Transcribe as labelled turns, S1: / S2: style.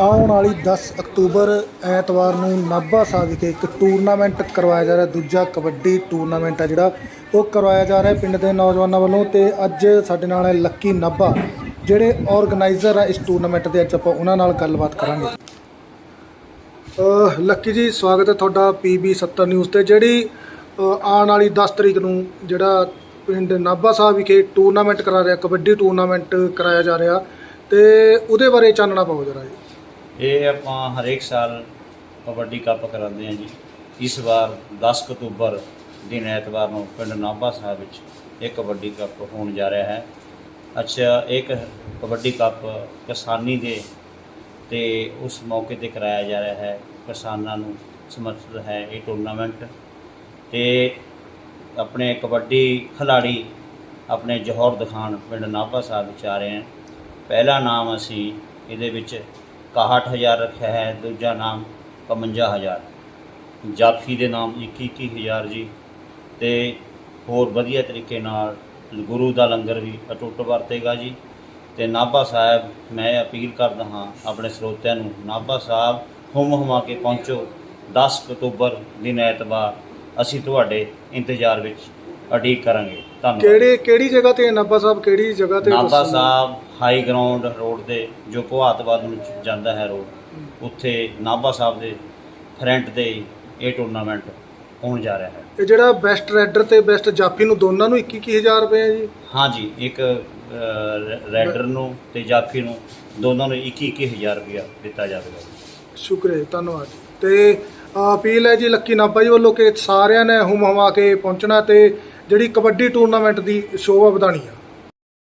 S1: ਆਉਣ ਵਾਲੀ 10 ਅਕਤੂਬਰ ਐਤਵਾਰ ਨੂੰ ਨਾਭਾ ਸਾਹਿਬ ਵਿਖੇ ਇੱਕ ਟੂਰਨਾਮੈਂਟ ਕਰਵਾਇਆ ਜਾ ਰਿਹਾ। ਦੂਜਾ ਕਬੱਡੀ ਟੂਰਨਾਮੈਂਟ ਹੈ ਜਿਹੜਾ, ਉਹ ਕਰਵਾਇਆ ਜਾ ਰਿਹਾ ਪਿੰਡ ਦੇ ਨੌਜਵਾਨਾਂ ਵੱਲੋਂ ਤੇ ਅੱਜ ਸਾਡੇ ਨਾਲ ਹੈ ਲੱਕੀ ਨਾਭਾ, ਜਿਹੜੇ ਆਰਗੇਨਾਈਜ਼ਰ ਆ ਇਸ ਟੂਰਨਾਮੈਂਟ ਦੇ, ਅੱਜ ਆਪਾਂ ਉਹਨਾਂ ਨਾਲ ਗੱਲਬਾਤ ਕਰਾਂਗੇ। ਲੱਕੀ ਜੀ, ਸਵਾਗਤ ਹੈ ਤੁਹਾਡਾ ਪੀਬੀ 70 ਨਿਊਜ਼ ਤੇ, ਜਿਹੜੀ ਆਉਣ ਵਾਲੀ 10 ਤਰੀਕ ਨੂੰ ਜਿਹੜਾ ਪਿੰਡ ਨਾਭਾ ਸਾਹਿਬ ਵਿਖੇ ਟੂਰਨਾਮੈਂਟ ਕਰਾ ਰਿਹਾ, ਕਬੱਡੀ ਟੂਰਨਾਮੈਂਟ ਕਰਾਇਆ ਜਾ ਰਿਹਾ ਤੇ ਉਹਦੇ ਬਾਰੇ ਚਾਨਣਾ ਪਾਓ ਜਰਾ ਜੀ।
S2: ਇਹ ਆਪਾਂ ਹਰੇਕ ਸਾਲ ਕਬੱਡੀ ਕੱਪ ਕਰਾਉਂਦੇ ਹਾਂ ਜੀ। ਇਸ ਵਾਰ 10 ਅਕਤੂਬਰ ਦਿਨ ਐਤਵਾਰ ਨੂੰ ਪਿੰਡ ਨਾਭਾ ਸਾਹਿਬ ਵਿੱਚ ਇਹ ਕਬੱਡੀ ਕੱਪ ਹੋਣ ਜਾ ਰਿਹਾ ਹੈ। ਅੱਛਾ, ਇੱਕ ਕਬੱਡੀ ਕੱਪ ਕਿਸਾਨੀ ਦੇ ਤੇ ਉਸ ਮੌਕੇ ਤੇ ਕਰਾਇਆ ਜਾ ਰਿਹਾ ਹੈ। ਕਿਸਾਨਾਂ ਨੂੰ ਸਮਰਪਿਤ ਹੈ ਇਹ ਟੂਰਨਾਮੈਂਟ। ਤੇ ਆਪਣੇ ਕਬੱਡੀ ਖਿਲਾੜੀ ਆਪਣੇ ਜੋਹਰ ਦਿਖਾਣ ਪਿੰਡ ਨਾਭਾ ਸਾਹਿਬ ਵਿੱਚ ਆ ਰਹੇ ਹਨ। ਪਹਿਲਾ ਨਾਮ ਅਸੀਂ ਇਹਦੇ ਵਿੱਚ 61000 ਰੱਖਿਆ ਹੈ, ਦੂਜਾ ਨਾਮ 51000 ਜਾਫੀ ਦੇ ਨਾਮ 21000 ਜੀ ਤੇ ਹੋਰ ਵਧੀਆ ਤਰੀਕੇ ਨਾਲ ਗੁਰੂ ਦਾ ਲੰਗਰ ਵੀ ਅਟੁੱਟ ਵਰਤੇਗਾ ਜੀ। ਤੇ ਨਾਭਾ ਸਾਹਿਬ, ਮੈਂ ਅਪੀਲ ਕਰਦਾ ਹਾਂ ਆਪਣੇ ਸਰੋਤਿਆਂ ਨੂੰ, ਨਾਭਾ ਸਾਹਿਬ, ਹੁਮ ਹੁਮਾ ਕੇ ਪਹੁੰਚੋ। 10 ਅਕਤੂਬਰ ਦਿਨ ਐਤਵਾਰ ਅਸੀਂ ਤੁਹਾਡੇ ਇੰਤਜ਼ਾਰ ਵਿੱਚ ਅਡੀਕ ਕਰਾਂਗੇ। ਧੰਨਵਾਦ
S1: ਕਿਹੜੇ ਕਿਹੜੀ ਜਗ੍ਹਾ ਤੇ ਨਾਭਾ ਸਾਹਿਬ ਕਿਹੜੀ ਜਗ੍ਹਾ ਤੇ
S2: ਨਾਭਾ
S1: ਦੱਸੋ?
S2: ਸਾਹਿਬ ਹਾਈ ਗਰਾਊਂਡ ਰੋਡ ਤੇ ਜੋ ਭਵਾਤਵਾਦ ਨੂੰ ਜਾਂਦਾ ਹੈ ਰੋਡ ਉੱਥੇ ਨਾਭਾ ਸਾਹਿਬ ਦੇ ਫਰੰਟ ਤੇ ਹੀ ਇਹ ਟੂਰਨਾਮੈਂਟ ਹੋਣ ਜਾ ਰਿਹਾ ਹੈ
S1: ਇਹ ਜਿਹੜਾ ਬੈਸਟ ਰੈਡਰ ਤੇ ਬੈਸਟ ਜਾਫੀ ਨੂੰ ਦੋਨਾਂ ਨੂੰ 21000 ਰੁਪਏ ਹੈ ਜੀ
S2: ਹਾਂਜੀ ਇੱਕ ਰੈਡਰ ਨੂੰ ਤੇ ਜਾਫੀ ਨੂੰ ਦੋਨਾਂ ਨੂੰ 21-21000 ਰੁਪਇਆ ਦਿੱਤਾ ਜਾਵੇਗਾ
S1: ਸ਼ੁਕਰੀਆ ਧੰਨਵਾਦ ਜੀ। ਤੇ ਅਪੀਲ ਹੈ ਜੀ ਲੱਕੀ ਨਾਭਾ ਜੀ ਵੱਲੋਂ ਕਿ ਸਾਰਿਆਂ ਨੇ ਹੁਮ ਹਮਾ ਕੇ ਪਹੁੰਚਣਾ ਤੇ ਜਿਹੜੀ ਕਬੱਡੀ ਟੂਰਨਾਮੈਂਟ ਦੀ ਸ਼ੋਭਾ ਵਧਾਣੀ ਆ।